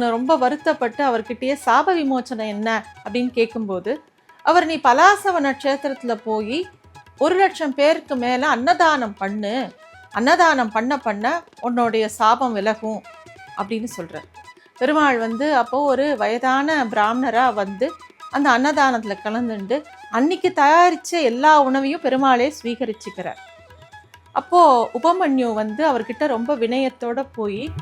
ரொம்ப வருத்தப்பட்டு அவர்கிட்டயே சாப விமோச்சனை என்ன அப்படின்னு கேட்கும்போது அவர் நீ பலாசவ நட்சத்திரத்தில் போய் ஒரு லட்சம் பேருக்கு மேலே அன்னதானம் பண்ணு. அன்னதானம் பண்ண பண்ண உன்னுடைய சாபம் விலகும் அப்படின்னு சொல்கிறார் பெருமாள் வந்து அப்போது ஒரு வயதான பிராமணராக வந்து அந்த அன்னதானத்தில் கலந்துண்டு அன்னைக்கு தயாரித்த எல்லா உணவையும் பெருமாளே ஸ்வீகரிச்சுக்கிறார். அப்போது உபமன்யு வந்து அவர்கிட்ட ரொம்ப வினயத்தோடு போய்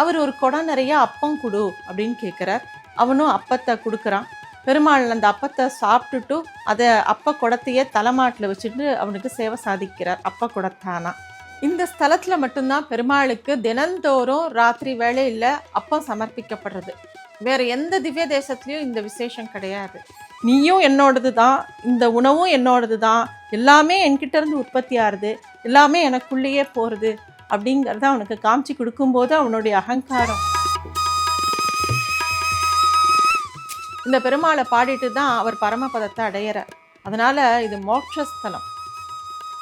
அவர் ஒரு குடம் நிறைய அப்பம் கொடு அப்படின்னு கேட்குறார். அவனும் அப்பத்தை கொடுக்குறான். பெருமாள் அந்த அப்பத்தை சாப்பிட்டுட்டு அதை அப்ப குடத்தையே தலைமாட்டில் வச்சுட்டு அவனுக்கு சேவை சாதிக்கிறார். அப்ப குடத்தானா. இந்த ஸ்தலத்தில் மட்டும்தான் பெருமாளுக்கு தினந்தோறும் ராத்திரி வேளையில் அப்பம் சமர்ப்பிக்கப்படுறது. வேறு எந்த திவ்ய தேசத்துலேயும் இந்த விசேஷம் கிடையாது. நீயும் என்னோடது தான் இந்த உணவும் என்னோடது தான். எல்லாமே என்கிட்ட இருந்து உற்பத்தி ஆகுது. எல்லாமே எனக்குள்ளேயே போகிறது அப்படிங்கிறத அவனுக்கு காமிச்சு கொடுக்கும்போது அவனுடைய அகங்காரம். இந்த பெருமாளை பாடிட்டு தான் அவர் பரமபதத்தை அடையிறார். அதனால இது மோட்சஸ்தலம்.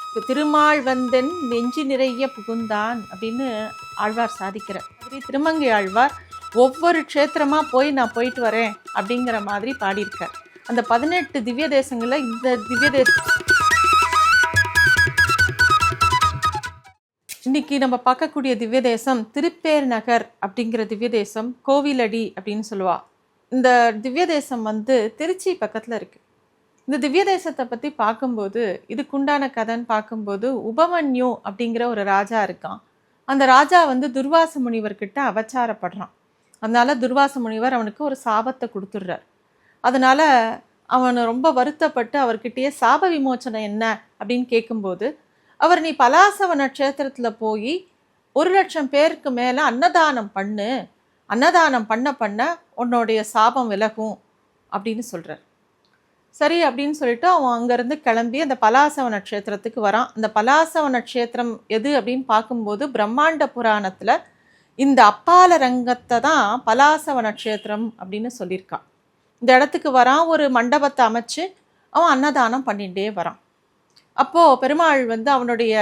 இப்போ திருமால் வந்தன் நெஞ்சு நிறைய புகுந்தான் அப்படின்னு ஆழ்வார் சாதிக்கிறார். அப்படி திருமங்கை ஆழ்வார் ஒவ்வொரு க்ஷேத்திரமா போய் நான் போயிட்டு வரேன் அப்படிங்கிற மாதிரி பாடியிருக்கார். அந்த பதினெட்டு திவ்ய தேசங்களில் இந்த திவ்ய தேசம் இன்னைக்கு நம்ம பார்க்கக்கூடிய திவ்ய தேசம் திருப்பேர் நகர் அப்படிங்கிற திவ்ய தேசம் கோவிலடி அப்படின்னு சொல்லுவா. இந்த திவ்ய தேசம் வந்து திருச்சி பக்கத்தில் இருக்கு. இந்த திவ்ய தேசத்தை பற்றி பார்க்கும்போது இதுக்குண்டான கதைன்னு பார்க்கும்போது உபமன்யு அப்படிங்கிற ஒரு ராஜா இருக்கான். அந்த ராஜா வந்து துர்வாச முனிவர்கிட்ட அவச்சாரப்படுறான். அதனால துர்வாச முனிவர் அவனுக்கு ஒரு சாபத்தை கொடுத்துட்றார். அதனால அவன் ரொம்ப வருத்தப்பட்டு அவர்கிட்டயே சாப விமோச்சனை என்ன அப்படின்னு கேட்கும்போது அவர் நீ பலாசவ நட்சத்திரத்தில் போய் ஒரு லட்சம் பேருக்கு மேலே அன்னதானம் பண்ணு. அன்னதானம் பண்ண பண்ண உன்னுடைய சாபம் விலகும் அப்படின்னு சொல்கிறார் சரி அப்படின்னு சொல்லிட்டு அவன் அங்கேருந்து கிளம்பி அந்த பலாசவ நட்சத்திரத்துக்கு வரான். அந்த பலாசவ நட்சத்திரம் எது அப்படின்னு பார்க்கும்போது பிரம்மாண்ட புராணத்தில் இந்த அப்பால ரங்கத்தை தான் பலாசவ நட்சத்திரம் அப்படின்னு சொல்லியிருக்கான் இந்த இடத்துக்கு வரான் ஒரு மண்டபத்தை அமைச்சு அவன் அன்னதானம் பண்ணிகிட்டே வரான். அப்போது பெருமாள் வந்து அவனுடைய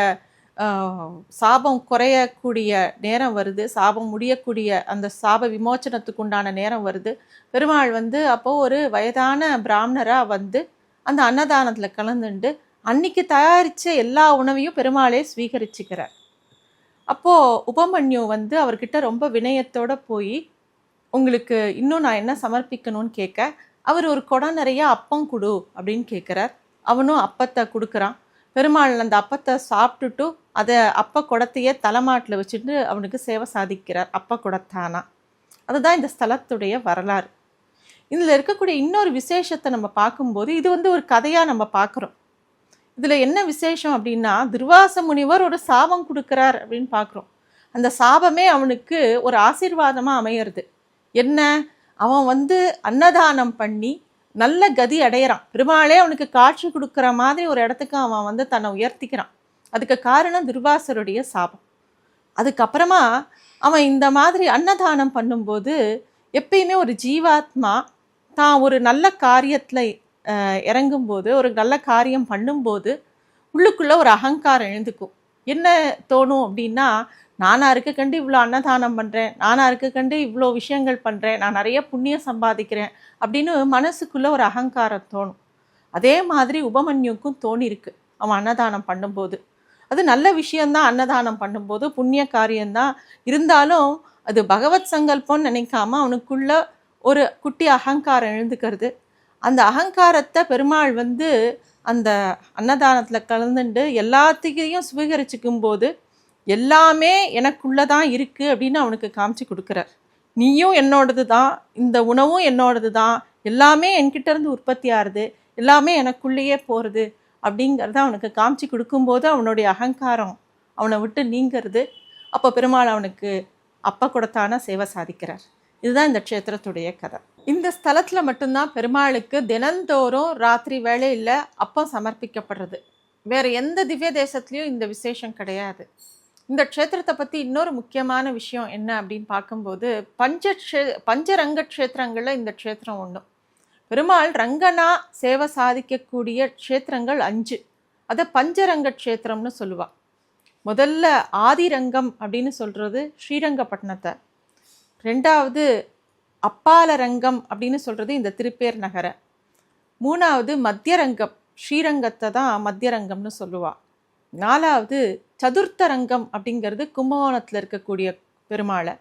சாபம் குறையக்கூடிய நேரம் வருது. சாபம் முடியக்கூடிய அந்த சாப விமோச்சனத்துக்கு உண்டான நேரம் வருது. பெருமாள் வந்து அப்போது ஒரு வயதான பிராமணராக வந்து அந்த அன்னதானத்தில் கலந்துண்டு அன்னைக்கு தயாரித்த எல்லா உணவையும் பெருமாளே ஸ்வீகரிச்சுக்கிறார். அப்போது உபமன்யு வந்து அவர்கிட்ட ரொம்ப வினயத்தோட போய் உங்களுக்கு இன்னும் நான் என்ன சமர்ப்பிக்கணும்னு கேட்க? அவர் ஒரு குடம் நிறைய அப்பம் கொடு அப்படின்னு கேட்குறார். அவனும் அப்பத்தை கொடுக்குறான். பெருமாள் அந்த அப்பத்தை சாப்பிட்டுட்டு அதை அப்ப குடத்தையே தலைமாட்டில் வச்சுட்டு அவனுக்கு சேவை சாதிக்கிறார். அப்ப குடத்தானா. அதுதான் இந்த ஸ்தலத்துடைய வரலாறு. இதில் இருக்கக்கூடிய இன்னொரு விசேஷத்தை நம்ம பார்க்கும்போது இது வந்து ஒரு கதையாக நம்ம பார்க்குறோம். இதில் என்ன விசேஷம் அப்படின்னா துர்வாச முனிவர் ஒரு சாபம் கொடுக்குறார் அப்படின்னு பார்க்குறோம். அந்த சாபமே அவனுக்கு ஒரு ஆசீர்வாதமாக அமையிறது. என்ன? அவன் வந்து அன்னதானம் பண்ணி நல்ல கதி அடையிறான். பெருமாளே அவனுக்கு காட்சி கொடுக்குற மாதிரி ஒரு இடத்துக்கு அவன் வந்து தன்னை உயர்த்திக்கிறான். அதுக்கு காரணம் துர்வாசருடைய சாபம். அதுக்கப்புறமா அவன் இந்த மாதிரி அன்னதானம் பண்ணும்போது எப்பயுமே ஒரு ஜீவாத்மா தான் ஒரு நல்ல காரியத்தில் இறங்கும்போது ஒரு நல்ல காரியம் பண்ணும்போது உள்ளுக்குள்ளே ஒரு அகங்காரம் எழுந்துக்கும். என்ன தோணும் அப்படின்னா நானாக இருக்கக்கண்டு இவ்வளோ அன்னதானம் பண்ணுறேன் நானாக இருக்கக்கண்டு இவ்வளோ விஷயங்கள் பண்ணுறேன் நான் நிறைய புண்ணியம் சம்பாதிக்கிறேன் அப்படின்னு மனசுக்குள்ளே ஒரு அகங்காரம் தோணும். அதே மாதிரி உபமன்யுக்கும் தோணியிருக்கு அவன் அன்னதானம் பண்ணும்போது. அது நல்ல விஷயந்தான் அன்னதானம் பண்ணும்போது புண்ணிய காரியம்தான். இருந்தாலும் அது பகவத் சங்கல்பம்னு நினைக்காம அவனுக்குள்ள ஒரு குட்டி அகங்காரம் எழுந்துக்கிறது. அந்த அகங்காரத்தை பெருமாள் வந்து அந்த அன்னதானத்தில் கலந்துண்டு எல்லாத்தையும் சுவீகரிச்சுக்கும் போது எல்லாமே எனக்குள்ளே தான் இருக்குது அப்படின்னு அவனுக்கு காமிச்சு கொடுக்குறார். நீயும் என்னோடது தான் இந்த உணவும் என்னோடது தான் எல்லாமே என்கிட்டேருந்து உற்பத்தி ஆகுது எல்லாமே எனக்குள்ளேயே போகிறது அப்படிங்கிறத அவனுக்கு காமிச்சு கொடுக்கும்போது அவனுடைய அகங்காரம் அவனை விட்டு நீங்கிறது. அப்போ பெருமாள் அவனுக்கு அப்ப கொடுத்தான சேவை சாதிக்கிறார். இதுதான் இந்த க்ஷேத்திரத்துடைய கதை. இந்த ஸ்தலத்தில் மட்டும்தான் பெருமாளுக்கு தினந்தோறும் ராத்திரி வேளையில் அப்பம் சமர்ப்பிக்கப்படுறது. வேறு எந்த திவ்ய தேசத்துலேயும் இந்த விசேஷம் கிடையாது. இந்த க்ஷேத்திரத்தை பற்றி இன்னொரு முக்கியமான விஷயம் என்ன அப்படின்னு பார்க்கும்போது பஞ்ச க்ஷே பஞ்சரங்க க்ஷேத்திரங்களில் இந்த க்ஷேத்திரம் ஒன்று பெருமாள் ரங்கனா சேவை சாதிக்கக்கூடிய க்ஷேத்திரங்கள் அஞ்சு. அதை பஞ்சரங்க க்ஷேத்திரம்னு சொல்லுவா. முதல்ல ஆதிரங்கம் அப்படின்னு சொல்கிறது ஸ்ரீரங்கப்பட்டினத்தை. ரெண்டாவது அப்பாலரங்கம் அப்படின்னு சொல்கிறது இந்த திருப்பேர் நகரை. மூணாவது மத்தியரங்கம் ஸ்ரீரங்கத்தை தான் மத்தியரங்கம்னு சொல்லுவாள் நாலாவது சதுர்த்தரங்கம் அப்படிங்கிறது கும்பகோணத்தில் இருக்கக்கூடிய பெருமாளை.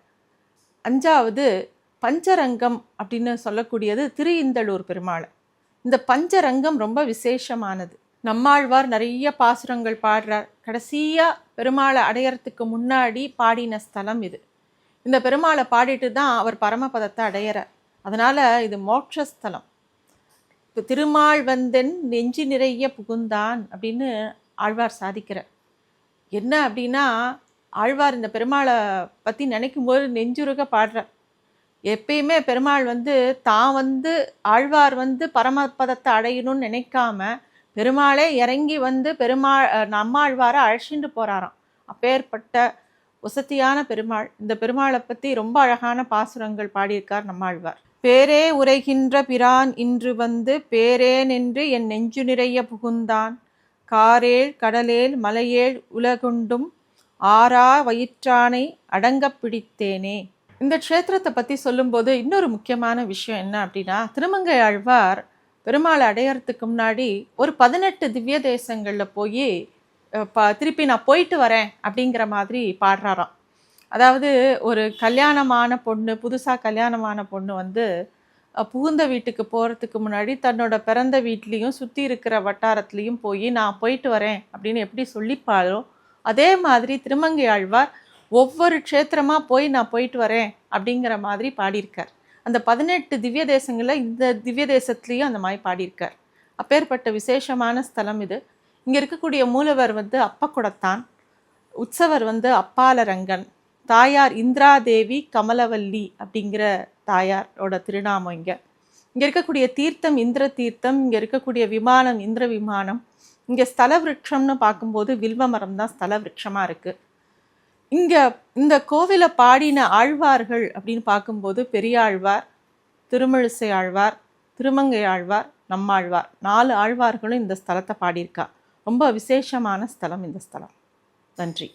அஞ்சாவது பஞ்சரங்கம் அப்படின்னு சொல்லக்கூடியது திருஇந்தளூர் பெருமாளை. இந்த பஞ்சரங்கம் ரொம்ப விசேஷமானது. நம்மாழ்வார் நிறைய பாசுரங்கள் பாடுறார். கடைசியாக பெருமாளை அடையறதுக்கு முன்னாடி பாடின ஸ்தலம் இது. இந்த பெருமாளை பாடிட்டு தான் அவர் பரமபதத்தை அடையிறார். அதனால் இது மோட்சஸ்தலம். இப்போ திருமால் வந்தன் நெஞ்சு நிறைய புகுந்தான் அப்படின்னு ஆழ்வார் சாதிக்கிறார் என்ன அப்படின்னா ஆழ்வார் இந்த பெருமாளை பற்றி நினைக்கும் போது நெஞ்சுருக பாடுறார். எப்பயுமே பெருமாள் வந்து தான் வந்து ஆழ்வார் வந்து பரமபதத்தை அடையணும்னு நினைக்காம பெருமாளே இறங்கி வந்து பெருமாள் நம்மாழ்வாரை அழைச்சிட்டு போகிறாராம் அப்பேற்பட்ட உசத்தியான பெருமாள். இந்த பெருமாளை பற்றி ரொம்ப அழகான பாசுரங்கள் பாடியிருக்கார் நம்மாழ்வார் பேரே உரைகின்ற பிரான் இன்று வந்து பேரேன் என்று என் நெஞ்சு நிறைய புகுந்தான். காரேழ் கடலேல் மலையேழ் உலகுண்டும் ஆறா வயிற்றானை அடங்கப் பிடித்தேனே. இந்த க்ஷேத்திரத்தை பற்றி சொல்லும்போது இன்னொரு முக்கியமான விஷயம் என்ன அப்படின்னா திருமங்கை ஆழ்வார் பெருமாளை அடையறதுக்கு முன்னாடி ஒரு பதினெட்டு திவ்ய தேசங்களில் போய் ப திருப்பி நான் போயிட்டு வரேன் அப்படிங்கிற மாதிரி பாடுறாராம். அதாவது ஒரு கல்யாணமான பொண்ணு புதுசாக கல்யாணமான பொண்ணு வந்து புகுந்த வீட்டுக்கு போகிறதுக்கு முன்னாடி தன்னோட பிறந்த வீட்லேயும் சுற்றி இருக்கிற வட்டாரத்துலேயும் போய் நான் போயிட்டு வரேன் அப்படின்னு எப்படி சொல்லிப்பாளோ அதே மாதிரி திருமங்கை ஆழ்வார் ஒவ்வொரு க்ஷேத்திரமாக போய் நான் போயிட்டு வரேன் அப்படிங்கிற மாதிரி பாடியிருக்கார். அந்த பதினெட்டு திவ்ய தேசங்களில் இந்த திவ்ய தேசத்துலேயும் அந்த மாதிரி பாடியிருக்கார். அப்பேற்பட்ட விசேஷமான ஸ்தலம் இது. இங்கே இருக்கக்கூடிய மூலவர் வந்து அப்பக்குடத்தான் உற்சவர் வந்து அப்பாலரங்கன் தாயார் இந்திராதேவி கமலவல்லி அப்படிங்கிற தாயாரோட திருநாமம் இங்கே. இங்கே இருக்கக்கூடிய தீர்த்தம் இந்திர தீர்த்தம் இங்கே இருக்கக்கூடிய விமானம் இந்திர விமானம் இங்கே ஸ்தல விரட்சம்னு பார்க்கும்போது வில்வ மரம் தான் ஸ்தல விரட்சமாக இருக்குது இங்கே இந்த கோவிலை பாடின ஆழ்வார்கள் அப்படின்னு பார்க்கும்போது பெரியாழ்வார் திருமழிசை ஆழ்வார் திருமங்கை ஆழ்வார் நம்மாழ்வார். நாலு ஆழ்வார்களும் இந்த ஸ்தலத்தை பாடியிருக்கா. ரொம்ப விசேஷமான ஸ்தலம் இந்த ஸ்தலம். நன்றி.